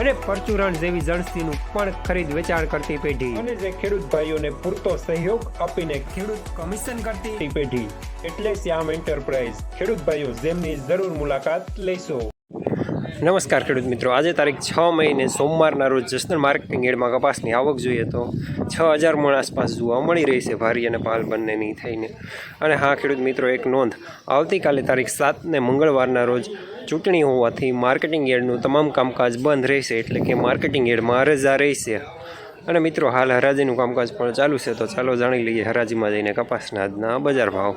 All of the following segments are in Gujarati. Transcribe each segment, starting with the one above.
અને પરચુરણ જેવી જણસીનું પણ ખરીદ વેચાણ કરતી પેઢી. અને જે ખેડૂત ભાઈઓને પૂરતો સહયોગ આપીને ખેડૂત કમિશન કરતી પેઢી. એટલે શ્યામ એન્ટરપ્રાઇઝ. ખેડૂત ભાઈઓ જેમની જરૂર મુલાકાત લેશો. નમસ્કાર ખેડૂત મિત્રો. આજે તારીખ છ મહિને સોમવારના રોજ જસનલ માર્કેટિંગ એડમાં કપાસની આવક જોઈએ તો છ હજાર મણ આસપાસ જોવા મળી રહી છે. ભારી અને પાલ બંનેની થઈને. અને હા ખેડૂત મિત્રો એક નોંધ. આવતીકાલે તારીખ સાતને મંગળવારના રોજ ચૂંટણી હોવાથી માર્કેટિંગ એડનું તમામ કામકાજ બંધ રહેશે એટલે કે માર્કેટિંગ એડમાં રજા રહેશે. અને મિત્રો હાલ હરાજીનું કામકાજ પણ ચાલુ છે તો ચાલો જાણી લઈએ હરાજીમાં જઈને કપાસના આજના બજાર ભાવ.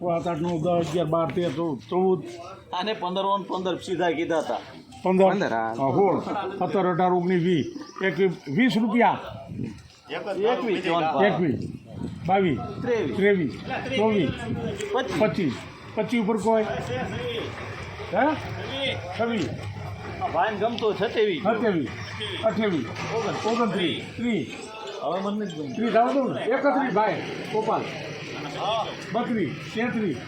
સાત આઠ નવ દસ અગિયાર બાર તેર ચૌદ ચૌદ. આને પંદર ઓન પંદર સીધા કીધા હતા. પંદર. હા, સોળ. સત્તર અઢાર ઓગણીસ વીસ. એકવીસ વીસ રૂપિયા. એકવીસ એકવીસ. બાવીસ. ત્રેવીસ. ત્રેવીસ. ચોવીસ. પચીસ. પચીસ. પચીસ ઉપર કોઈ? હે? છવ્વીસ. ભાઈ ગમતો છતેવી સત્યાવીસ. અઠ્યાવીસ. ઓગણત્રીસ. ત્રીસ. હવે મને ત્રીસ આવતો ને એકત્રીસ ભાઈ ગોપાલ બત્રીસ તેત્રીસ.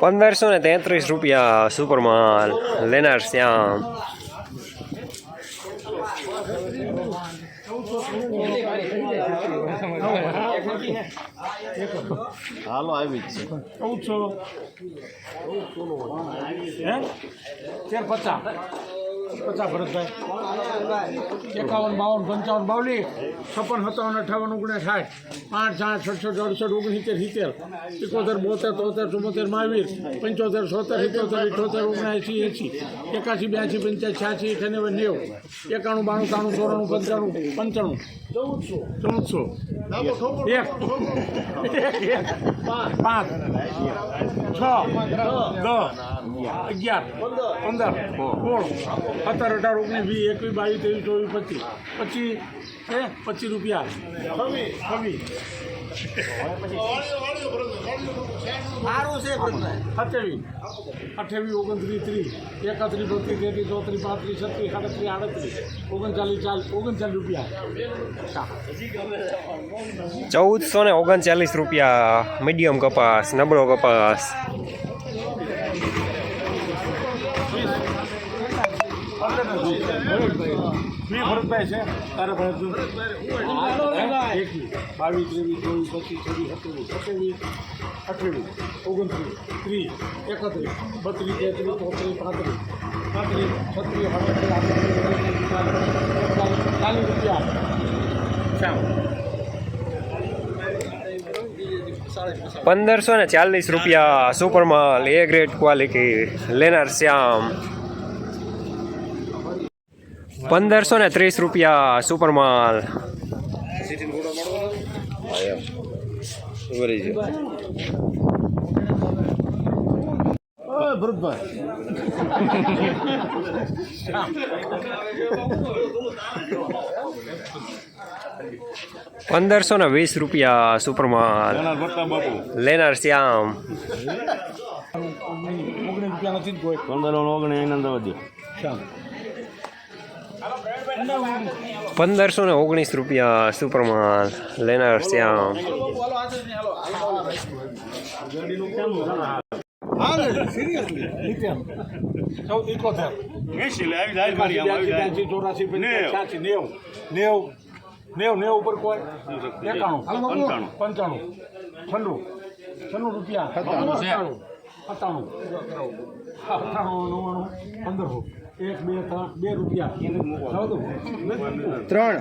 પંદરસો ને તેત્રીસ રૂપિયા સુપરમાલ લેનાર શ્યામ હાલો આવી જ છે. ચૌદસો હે? તેર પચાસ. પચાસ ભરતભાઈ એકાવન, બાવન, પંચાવન બાવલી છપ્પન, સત્તાવન, અઠાવન ઓગણીસ સાઠ પાંચ સાઠ સડસઠ, અડસઠ, ઓગણસિત્તેર, સિત્તેર, એકોતેર, બોતેર, તોતેર ચુમ્મોતેર બાવીસ, પંચોતેર, સોતેર, સિત્તોતેર, ઇઠોતેર ઓગણએંસી એંસી, એકાસી, બ્યાસી, પંચ્યાસી, છ્યાસી અઠ્યાનવે નેવ, એકાણું, બાણું, ત્રાણું, ચોરાણું, પંચાણું પંચાણું. ચૌદસો. એક એક. પાંચ. છ. દસ. અગિયાર પંદર સોળ સત્તર અઢાર ઓગણીસ વીસ એકવીસ બાવીસ ત્રેવીસ ચોવીસ પચીસ પચીસ હે પચીસ રૂપિયા છવ્વીસ સત્યાવીસ અઠ્યાવીસ ઓગણત્રીસ ત્રીસ એકત્રીસ બત્રીસ તેત્રીસ ચોત્રીસ પાંત્રીસ છત્રીસ સાડત્રીસ આડત્રીસ ઓગણચાલીસ ચાલીસ ઓગણચાલીસ રૂપિયા ચૌદસો ને ઓગણચાલીસ રૂપિયા મીડિયમ કપાસ, નબળો કપાસ. મેં ભરતભાઈ છે તારે એકવીસ બાવીસ ત્રેવીસ ચોવીસ પચીસ છવ્વીસ સત્યાવીસ સત્યાવીસ અઠ્યાવીસ ઓગણત્રીસ ત્રીસ એકત્રીસ બત્રીસ તેત્રીસ ચોત્રીસ પાંત્રીસ પાંત્રીસ છત્રીસ ચાલીસ રૂપિયા પંદરસો ને ચાલીસ રૂપિયા સુપરમાલ એ ગ્રેડ ક્વોલિટી લેનાર શ્યામ પંદરસો ને ત્રીસ રૂપિયા સુપર માલ પંદરસો ને વીસ રૂપિયા સુપરમાલ માલ લેનાર શ્યામ. ઓગણીસ રૂપિયા નથી પંદર ઓન ઓગણીસ આનંદ વધ્યો. શ્યામ. પંદરસો ને ઓગણીસ રૂપિયા સુપરમાલ લેનાર શ્યામ નેવ નેવ નેવ નેવ ઉપર કોઈ એકાણું પંચાણું. પંચાણું છન્નું છન્નું રૂપિયા સત્તાણું સત્તાણું અઠ્ઠાણું નવ્વાણું પંદરસો. એક બે ત્રણ બે રૂપિયા. ત્રણ.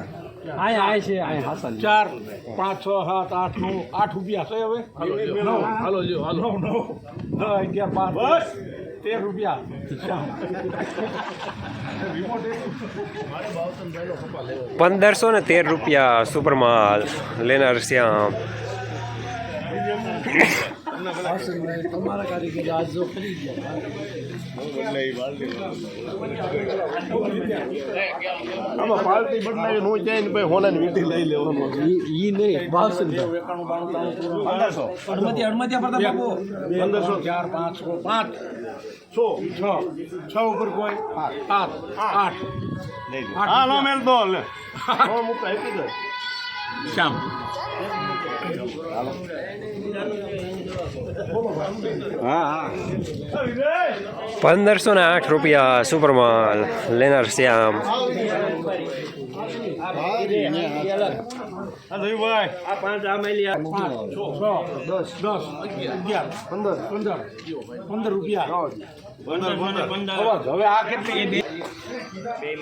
ચાર પાંચ છ સાત આઠ નવ આઠ રૂપિયા છે હવે. હાલો જો. હાલો નવ નવ દસ અગિયાર પાંચ બસ. તેર રૂપિયા. રિમોટ પંદરસો ને તેર રૂપિયા સુપરમાલ લેનાર શ્યામ. તમારા કારીગર આજ જો ગયા. આમાં પાર્ટી બદલાવી હું જાય ને ભાઈ હોનાની વીટી લઈ લેવાનો ઈ નહીં ત્રાણું પંદરસો. અડમતી અડમતિયા પડતા બાપુ. પંદરસો. ચાર પાંચ છ પાંચ. છ. છ ઉપર કોઈ? આઠ. આઠ. હા નો મેલ તો લે. હો આપી દે શ્યામ. પંદરસો ને આઠ રૂપિયા સુપરમાલ, લેનાર શ્યામ.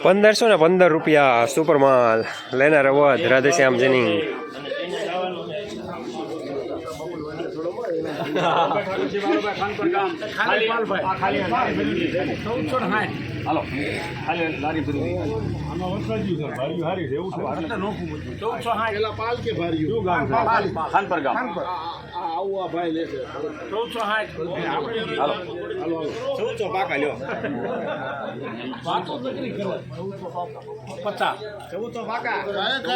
પંદરસો ને પંદર રૂપિયા સુપરમાલ, લેનાર અવધ રાધેશ્યામ જેનિંગ ખાલી પાલભાઈ ચૌદસો ને સાઠ હાલો. ખાલી લારી હારી એવું છે ચૌદસો પાલ કે ભારી ગામ ખાનપર ગામ. આવું આ ભાઈ ચૌદસો હાલો. ચૌદસો પાકા લ્યો. વાતો નથી પચાસ. ચૌદસો પાકા.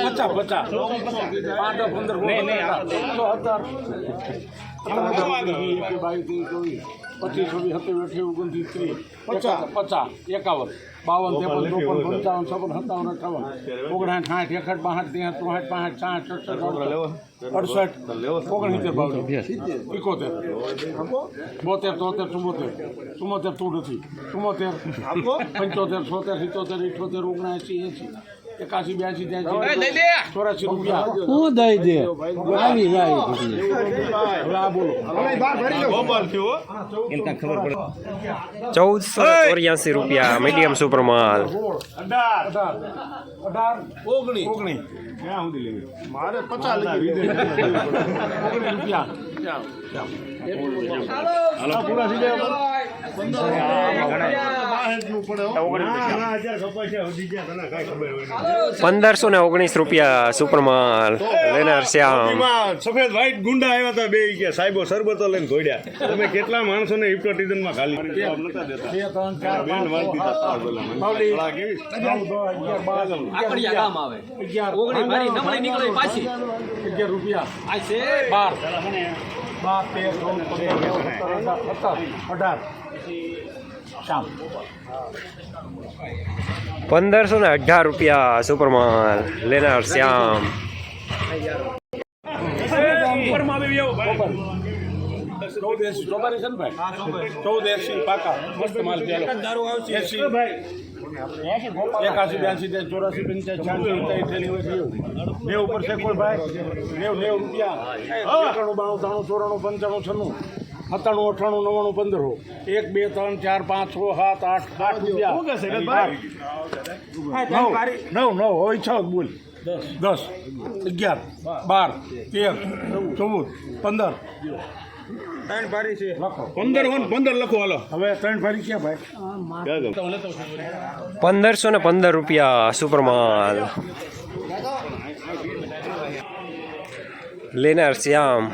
પચાસ પચાસ. પાંચ દસ પંદર ચૌદસો હજાર બાવીસ ત્રીસ ચોવીસ પચીસ છવ્વીસ સત્યાવીસ અઠ્યાવીસ ઓગણત્રીસ ત્રીસ પચાસ. પચાસ એકાવન બાવન ત્રેપન ચોપન પંચાવન છપ્પન સત્તાવન અઠાવન ઓગણસાઠ સાઠ એકસઠ બાસઠ ત્રેસઠ ચોસઠ પાંસઠ સાઠ સડસઠ અડસઠ ઓગણસિત્તેર ભાવ એકોતેર. બોતેર તોતેર ચુમ્મોતેર ચુમ્મોતેર તું નથી. ચુમ્મોતેર પંચોતેર છોતેર સિત્તોતેર ઇઠોતેર ઓગણએંસી એંસી. એકાસી બ્યાસી ચોરાસી રૂપિયા. હું દઈ દે. આવી જાય ચૌદસો ચોર્યાસી રૂપિયા મીડિયમ સુપરમાલ અઢાર. અઢાર. અઢાર. ઓગણી. ઓગણી. ક્યાં સુધી લેવી? મારે પચાસ લઈ રૂપિયા. હાલો પૂરા થઈ જાય. પંદરસો ને ઓગણીસ રૂપિયા. સુપરમાલ લેનાર શ્યામ સફેદ વ્હાઈટ ગુંડા આવ્યા હતા બે કે સાહેબો સરબતો લઈને ધોડ્યા તમે કેટલા માણસો ને હિપ્નોટિઝમમાં અગિયાર, રૂપિયા. આ છે બાર. બાર. તેર ચૌદ પંદર સત્તર અઢાર. શામ. પંદરસો ને અઢાર રૂપિયા સુપરમાલ લેનાર શ્યામ. ચૌદ એસી ચોબારી છે ને ભાઈ ચૌદ એસી પાકા. મસ્ત માલ પેલો એસી એકાસી બ્યાસી ચોરાસી છ્યાસી સત્તાવીસ અઠ્યાવીસ નેવું નેવું ઉપર છે કોઈ ભાઈ. નેવ નેવ રૂપિયા. એકાણું બાણું ત્રાણું ચોરાણું પંચાણું છન્નું. સત્તાણું અઠ્ઠાણું નવ્વાણું પંદર. એક બે ત્રણ ચાર પાંચ છ સાત આઠ આઠ રૂપિયા? નવ. નવ નવ. હોય છ બોલ. દસ. અગિયાર બાર તેર ચૌદ પંદર. લખો. પંદર હોન પંદર લખો હાલો. હવે ત્રણ ફરી ક્યાં ભાઈ? પંદરસો ને પંદર રૂપિયા સુપરમાલ. લેનાર શ્યામ.